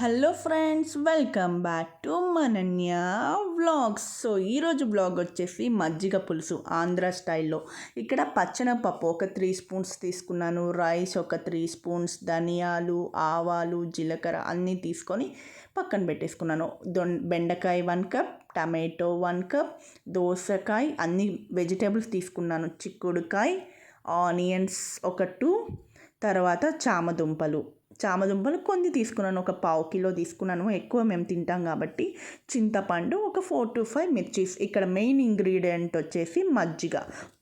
Hello friends welcome back to Mananya vlogs. So ఈరోజు blog వచ్చేసి మజ్జిగ పులుసు ఆంధ్ర స్టైల్లో. ఇక్కడ పచ్చనపప్పు ఒక త్రీ స్పూన్స్ తీసుకున్నాను. రైస్ ఒక త్రీ స్పూన్స్ ధనియాలు ఆవాలు జీలకర్ర అన్నీ తీసుకొని పక్కన పెట్టేసుకున్నాను. దొం బెండకాయ one cup tomato one cup దోసకాయ అన్ని వెజిటేబుల్స్ తీసుకున్నాను. చిక్కుడుకాయ ఆనియన్స్ ఒక టూ తర్వాత చామదుంపలు. చామదుంపలు కొన్ని తీసుకున్నాను. ఒక పావు కిలో తీసుకున్నాను. ఎక్కువ మేము తింటాం కాబట్టి చింతపండు ఒక ఫోర్ టు ఫైవ్ మిర్చీస్. ఇక్కడ మెయిన్ ఇంగ్రీడియంట్ వచ్చేసి మజ్జిగ.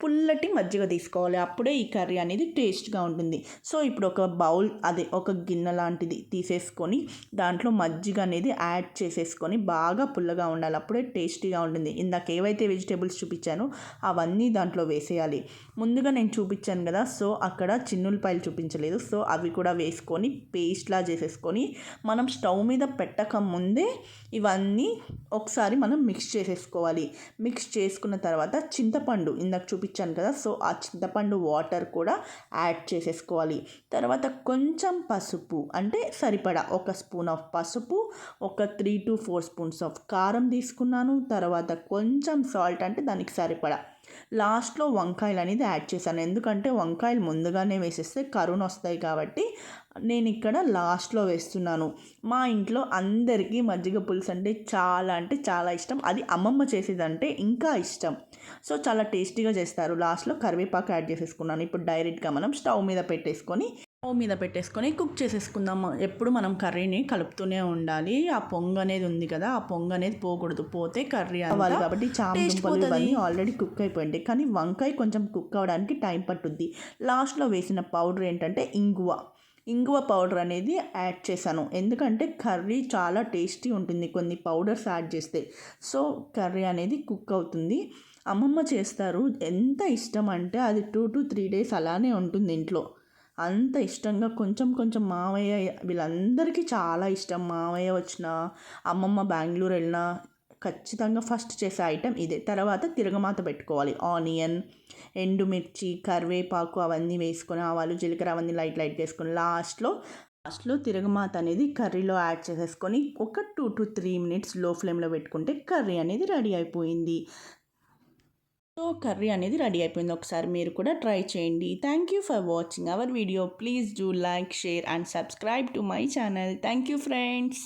పుల్లటి మజ్జిగ తీసుకోవాలి. అప్పుడే ఈ కర్రీ అనేది టేస్ట్గా ఉంటుంది. సో ఇప్పుడు ఒక బౌల్ అదే ఒక గిన్నె లాంటిది తీసేసుకొని దాంట్లో మజ్జిగ అనేది యాడ్ చేసేసుకొని బాగా పుల్లగా ఉండాలి. అప్పుడే టేస్టీగా ఉంటుంది. ఇందాక ఏవైతే వెజిటేబుల్స్ చూపించానో అవన్నీ దాంట్లో వేసేయాలి. ముందుగా నేను చూపించాను కదా సో అక్కడ చిన్నులపాయలు చూపించలేదు. సో అవి కూడా వేసుకొని పేస్ట్లా చేసేసుకొని మనం స్టవ్ మీద పెట్టక ముందే ఇవన్నీ ఒకసారి మనం మిక్స్ చేసేసుకోవాలి. మిక్స్ చేసుకున్న తర్వాత చింతపండు ఇందాక చూపించాను కదా సో ఆ చింతపండు వాటర్ కూడా యాడ్ చేసేసుకోవాలి. తర్వాత కొంచెం పసుపు అంటే సరిపడా ఒక స్పూన్ ఆఫ్ పసుపు ఒక three to four spoons of కారం తీసుకున్నాను. తర్వాత కొంచెం సాల్ట్ అంటే దానికి సరిపడా. లాస్ట్లో వంకాయలు అనేది యాడ్ చేశాను. ఎందుకంటే వంకాయలు ముందుగానే వేసేస్తే కరుణ వస్తాయి కాబట్టి నేను ఇక్కడ లాస్ట్లో వేస్తున్నాను. మా ఇంట్లో అందరికీ మజ్జిగ పులుసు అంటే చాలా అంటే చాలా ఇష్టం. అది అమ్మమ్మ చేసేదంటే ఇంకా ఇష్టం. సో చాలా టేస్టీగా చేస్తారు. లాస్ట్లో కరివేపాకు యాడ్ చేసేసుకున్నాను. ఇప్పుడు డైరెక్ట్గా మనం స్టవ్ మీద పెట్టేసుకొని స్టవ్ మీద పెట్టేసుకొని కుక్ చేసేసుకుందాం. ఎప్పుడు మనం కర్రీని కలుపుతూనే ఉండాలి. ఆ పొంగ అనేది ఉంది కదా ఆ పొంగ అనేది పోకూడదు. పోతే కర్రీ అవ్వాలి కాబట్టి చామదుంపలు ఇవన్నీ ఆల్రెడీ కుక్ అయిపోయింది. కానీ వంకాయ కొంచెం కుక్ అవ్వడానికి టైం పట్టుద్ది. లాస్ట్లో వేసిన పౌడర్ ఏంటంటే ఇంగువ. ఇంగువ పౌడర్ అనేది యాడ్ చేశాను. ఎందుకంటే కర్రీ చాలా టేస్టీ ఉంటుంది కొన్ని పౌడర్స్ యాడ్ చేస్తే. సో కర్రీ అనేది కుక్ అవుతుంది. అమ్మమ్మ చేస్తారు. ఎంత ఇష్టం అంటే అది టూ టు త్రీ డేస్ అలానే ఉంటుంది ఇంట్లో. అంత ఇష్టంగా కొంచెం కొంచెం మావయ్య వీళ్ళందరికీ చాలా ఇష్టం. మావయ్య వచ్చిన అమ్మమ్మ బెంగళూరు వెళ్ళినా ఖచ్చితంగా ఫస్ట్ చేసే ఐటెం ఇదే. తర్వాత తిరగమాత పెట్టుకోవాలి. ఆనియన్ ఎండుమిర్చి కరివేపాకు అవన్నీ వేసుకొని ఆవాలు జీలకర్ర అవన్నీ లైట్ లైట్ వేసుకొని లాస్ట్లో లాస్ట్లో తిరగమాత అనేది కర్రీలో యాడ్ చేసేసుకొని ఒక టూ టు త్రీ మినిట్స్లో ఫ్లేమ్లో పెట్టుకుంటే కర్రీ అనేది రెడీ అయిపోయింది. సో కర్రీ అనేది రెడీ అయిపోయింది. ఒకసారి మీరు కూడా ట్రై చేయండి. Thank you for watching our video please do like share and subscribe to my channel thank you friends